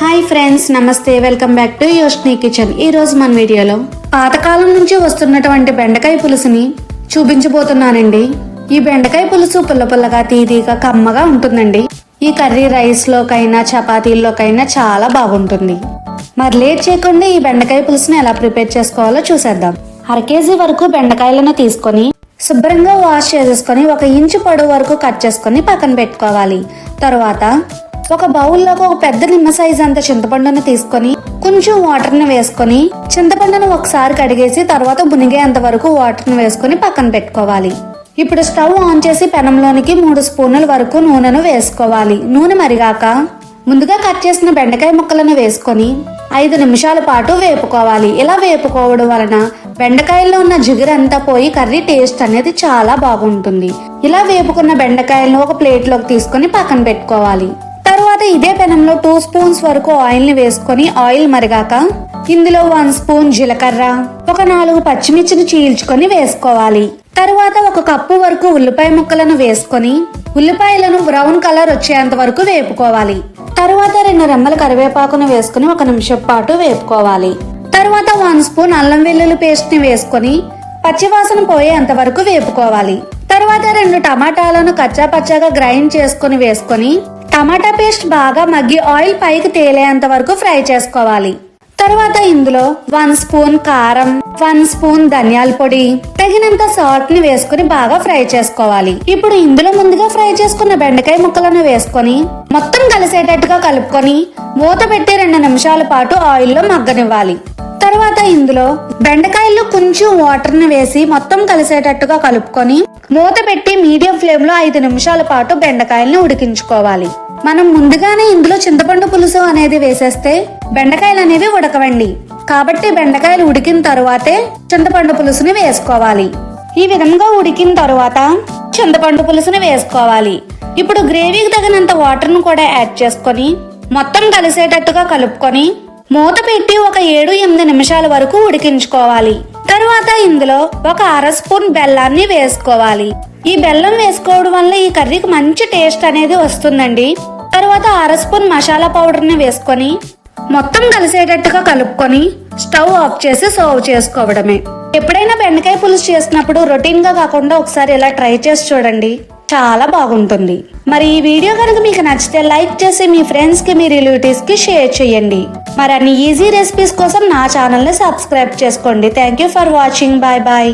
Hi friends నమస్తే. Welcome back to Yoshni kitchen ఈ రోజు మన వీడియోలో పాతకాలం నుంచి వస్తున్నటువంటి బెండకాయ పులుసుని చూపించబోతున్నానండి. ఈ బెండకాయ పులుసు పుల్ల పుల్లగా తీదిగా కమ్మగా ఉంటుందండి. ఈ కర్రీ రైస్ లోకైనా చపాతీల్లోకైనా చాలా బాగుంటుంది. మరి లేట్ చేయకుండా ఈ బెండకాయ పులుసుని ఎలా ప్రిపేర్ చేసుకోవాలో చూసేద్దాం. అర కేజీ వరకు బెండకాయలను తీసుకొని శుభ్రంగా వాష్ చేసేసుకొని ఒక ఇంచు పొడవు వరకు కట్ చేసుకొని పక్కన పెట్టుకోవాలి. తర్వాత ఒక బౌల్లోకి ఒక పెద్ద నిమ్మ సైజ్ అంత చింతపండును తీసుకొని కొంచెం వాటర్ని వేసుకొని చింతపండును ఒకసారి కడిగేసి తర్వాత మునిగేంత వరకు వాటర్ని వేసుకొని పక్కన పెట్టుకోవాలి. ఇప్పుడు స్టవ్ ఆన్ చేసి పెనంలోనికి మూడు స్పూన్ల వరకు నూనెను వేసుకోవాలి. నూనె మరిగాక ముందుగా కట్ చేసిన బెండకాయ ముక్కలను వేసుకొని ఐదు నిమిషాల పాటు వేపుకోవాలి. ఇలా వేపుకోవడం వలన బెండకాయల్లో ఉన్న జిగురంతా పోయి కర్రీ టేస్ట్ అనేది చాలా బాగుంటుంది. ఇలా వేపుకున్న బెండకాయలను ఒక ప్లేట్లోకి తీసుకొని పక్కన పెట్టుకోవాలి. తర్వాత ఇదే పెనంలో టూ స్పూన్స్ వరకు ఆయిల్ని వేసుకొని ఆయిల్ మరిగాక ఇందులో వన్ స్పూన్ జీలకర్ర ఒక నాలుగు పచ్చిమిర్చిని చీల్చుకొని వేసుకోవాలి. తరువాత ఒక కప్పు వరకు ఉల్లిపాయ ముక్కలను వేసుకొని ఉల్లిపాయలను బ్రౌన్ కలర్ వచ్చేంత వరకు వేపుకోవాలి. తరువాత రెండు రెమ్మల కరివేపాకును వేసుకుని ఒక నిమిషం పాటు వేపుకోవాలి. తరువాత వన్ స్పూన్ అల్లం వెల్లుల్లి పేస్ట్ని వేసుకొని పచ్చివాసన పోయేంత వరకు వేపుకోవాలి. తర్వాత రెండు టమాటాలను కచ్చా పచ్చాగా గ్రైండ్ చేసుకుని వేసుకొని టమాటా పేస్ట్ బాగా మగ్గి ఆయిల్ పైకి తేలేంత వరకు ఫ్రై చేసుకోవాలి. తర్వాత ఇందులో వన్ స్పూన్ కారం వన్ స్పూన్ ధనియాల పొడి తగినంత సాల్ట్ని వేసుకుని బాగా ఫ్రై చేసుకోవాలి. ఇప్పుడు ఇందులో ముందుగా ఫ్రై చేసుకున్న బెండకాయ ముక్కలను వేసుకొని మొత్తం కలిసేటట్టుగా కలుపుకొని మూత పెట్టి రెండు నిమిషాల పాటు ఆయిల్లో మగ్గనివ్వాలి. తర్వాత ఇందులో బెండకాయల్లో కొంచెం వాటర్ని వేసి మొత్తం కలిసేటట్టుగా కలుపుకొని మూత పెట్టి మీడియం ఫ్లేమ్లో ఐదు నిమిషాల పాటు బెండకాయల్ని ఉడికించుకోవాలి. మనం ముందుగానే ఇందులో చింతపండు పులుసు అనేది వేసేస్తే బెండకాయలు అనేవి ఉడకవండి. కాబట్టి బెండకాయలు ఉడికిన తరువాతే చింతపండు పులుసుని వేసుకోవాలి. ఈ విధంగా ఉడికిన తరువాత చింతపండు పులుసుని వేసుకోవాలి. ఇప్పుడు గ్రేవీకి తగినంత వాటర్ను కూడా యాడ్ చేసుకొని మొత్తం కలిసేటట్టుగా కలుపుకొని మూత పెట్టి ఒక ఏడు ఎనిమిది నిమిషాల వరకు ఉడికించుకోవాలి. తరువాత ఇందులో ఒక అర స్పూన్ బెల్లాన్ని వేసుకోవాలి. ఈ బెల్లం వేసుకోవడం వల్ల ఈ కర్రీకి మంచి టేస్ట్ అనేది వస్తుందండి. తరువాత అర స్పూన్ మసాలా పౌడర్ని వేసుకొని మొత్తం కలిసేటట్టుగా కలుపుకొని స్టవ్ ఆఫ్ చేసి సర్వ్ చేసుకోవడమే. ఎప్పుడైనా బెండకాయ పులుసు చేసినప్పుడు రొటీన్గా కాకుండా ఒకసారి ఇలా ట్రై చేసి చూడండి. చాలా బాగుంటుంది. మరి ఈ వీడియో కనుక మీకు నచ్చితే లైక్ చేసి మీ ఫ్రెండ్స్కి మీ రిలేటివ్స్కి షేర్ చేయండి. మరి అన్ని ఈజీ రెసిపీస్ కోసం నా ఛానల్ని సబ్స్క్రైబ్ చేసుకోండి. Thank you for watching. Bye bye.